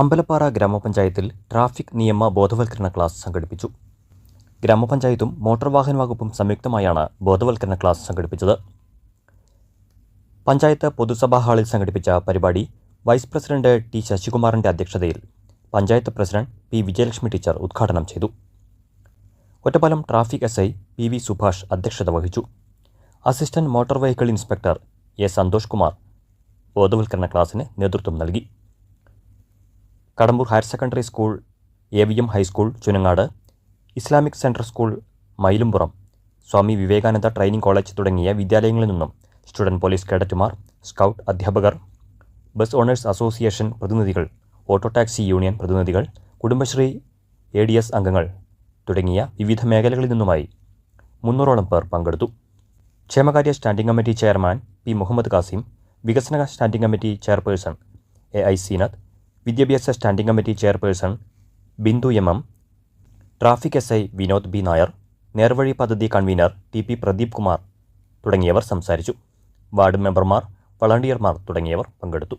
അമ്പലപ്പാറ ഗ്രാമപഞ്ചായത്തിൽ ട്രാഫിക് നിയമ ബോധവൽക്കരണ ക്ലാസ് സംഘടിപ്പിച്ചു. ഗ്രാമപഞ്ചായത്തും മോട്ടോർ വാഹന വകുപ്പും സംയുക്തമായാണ് ബോധവൽക്കരണ ക്ലാസ് സംഘടിപ്പിച്ചത്. പഞ്ചായത്ത് പൊതുസഭാ ഹാളിൽ സംഘടിപ്പിച്ച പരിപാടി വൈസ് പ്രസിഡന്റ് ടി ശശികുമാറിന്റെ അധ്യക്ഷതയിൽ panchayat president P Vijayalakshmi teacher ഉദ്ഘാടനം ചെയ്തു. Ottapalam traffic S I P V Subhash അധ്യക്ഷത വഹിച്ചു. Assistant motor vehicle inspector A Santhosh Kumar ബോധവൽക്കരണ ക്ലാസ്സിന് നേതൃത്വം നൽകി. Kadampur higher secondary school A V M high school Chunangad Islamic central school Mayilumpuram Swami Vivekananda training college തുടങ്ങിയ വിദ്യാലയങ്ങളിൽ നിന്നും student police കേഡറ്റുമാർ സ്കൗട്ട് അധ്യാപകർ ബസ് ഓണേഴ്സ് അസോസിയേഷൻ പ്രതിനിധികൾ ഓട്ടോ ടാക്സി യൂണിയൻ പ്രതിനിധികൾ കുടുംബശ്രീ എ ഡി എസ് അംഗങ്ങൾ തുടങ്ങിയ വിവിധ മേഖലകളിൽ നിന്നുമായി മുന്നൂറോളം പേർ പങ്കെടുത്തു. ക്ഷേമകാര്യ standing committee chairman P Muhammad Kasim വികസന standing committee chairperson A I Seenath വിദ്യാഭ്യാസ standing committee chairperson Bindu M M traffic S I Vinod B Nair Nervazhi പദ്ധതി convener T P Pradeep Kumar തുടങ്ങിയവർ സംസാരിച്ചു. വാർഡ് മെമ്പർമാർ വളണ്ടിയർമാർ തുടങ്ങിയവർ പങ്കെടുത്തു.